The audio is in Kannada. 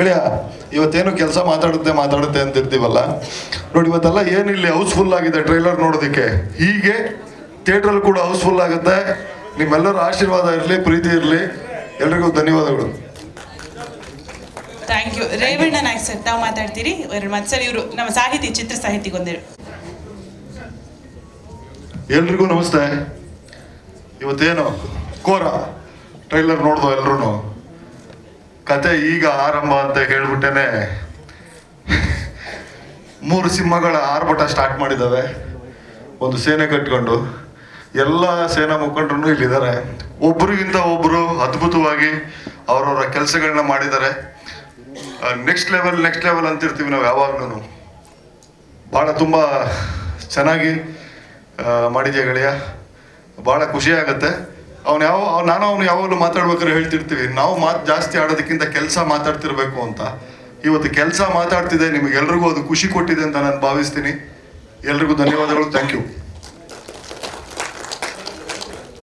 ಗೆಳೆಯ ಇವತ್ತೇನು ಕೆಲಸ ಮಾತಾಡುತ್ತೆ ಮಾತಾಡುತ್ತೆ ಅಂತ ಇರ್ತೀವಲ್ಲ? ನೋಡಿ ಇವತ್ತೆಲ್ಲ ಏನಿಲ್ಲಿ ಹೌಸ್ಫುಲ್ ಆಗಿದೆ ಟ್ರೈಲರ್ ನೋಡೋದಕ್ಕೆ? ಹೀಗೆ ಥಿಯೇಟ್ರಲ್ಲಿ ಕೂಡ ಹೌಸ್ಫುಲ್ ಆಗುತ್ತೆ. ನಿಮ್ಮೆಲ್ಲರ ಆಶೀರ್ವಾದ ಇರಲಿ ಪ್ರೀತಿ ಇರಲಿ. ಎಲ್ರಿಗೂ ಧನ್ಯವಾದಗಳು. Thank you Revanna Naik sir ತಾವು ಮಾತಾಡ್ತೀರಿ? ಸರ್ ಇವರು ನಮ್ಮ ಸಾಹಿತಿ ಚಿತ್ರ ಸಾಹಿತಿಗೊಂದೇಳು ಎಲ್ರಿಗೂ ನಮಸ್ತೆ. ಇವತ್ತೇನು? ಕೋರ. ಟ್ರೈಲರ್ ನೋಡ್ದೋ ಎಲ್ರು ಕತೆ ಈಗ ಆರಂಭ ಅಂತ ಹೇಳ್ಬಿಟ್ಟೇನೆ. ಮೂರು ಸಿಂಹಗಳ ಆರ್ಭಟ ಸ್ಟಾರ್ಟ್ ಮಾಡಿದ್ದಾವೆ. ಒಂದು ಸೇನೆ ಕಟ್ಕೊಂಡು, ಎಲ್ಲ ಸೇನಾ ಮುಖಂಡರು ಇಲ್ಲಿದ್ದಾರೆ. ಒಬ್ಬರಿಗಿಂತ ಒಬ್ಬರು ಅದ್ಭುತವಾಗಿ ಅವರವರ ಕೆಲಸಗಳನ್ನ ಮಾಡಿದ್ದಾರೆ. ನೆಕ್ಸ್ಟ್ ಲೆವೆಲ್ ನೆಕ್ಸ್ಟ್ ಲೆವೆಲ್ ಅಂತಿರ್ತೀವಿ ನಾವು ಯಾವಾಗ್ಲೂ ಭಾಳ ತುಂಬ ಚೆನ್ನಾಗಿ ಮಾಡಿದೆಯಾ ಗೆಳೆಯ? ಭಾಳ ಖುಷಿ ಆಗುತ್ತೆ. ಅವ್ನು ಯಾವ ನಾನು ಅವ್ನು ಯಾವಾಗಲೂ ಮಾತಾಡ್ಬೇಕಾದ್ರೆ ಹೇಳ್ತಿರ್ತೀವಿ. ನಾವು ಮಾತು ಜಾಸ್ತಿ ಆಡೋದಕ್ಕಿಂತ ಕೆಲಸ ಮಾತಾಡ್ತಿರ್ಬೇಕು ಅಂತ. ಇವತ್ತು ಕೆಲಸ ಮಾತಾಡ್ತಿದೆ, ನಿಮಗೆಲ್ರಿಗೂ ಅದು ಖುಷಿ ಕೊಟ್ಟಿದೆ ಅಂತ ನಾನು ಭಾವಿಸ್ತೀನಿ. ಎಲ್ರಿಗೂ ಧನ್ಯವಾದಗಳು. Thank you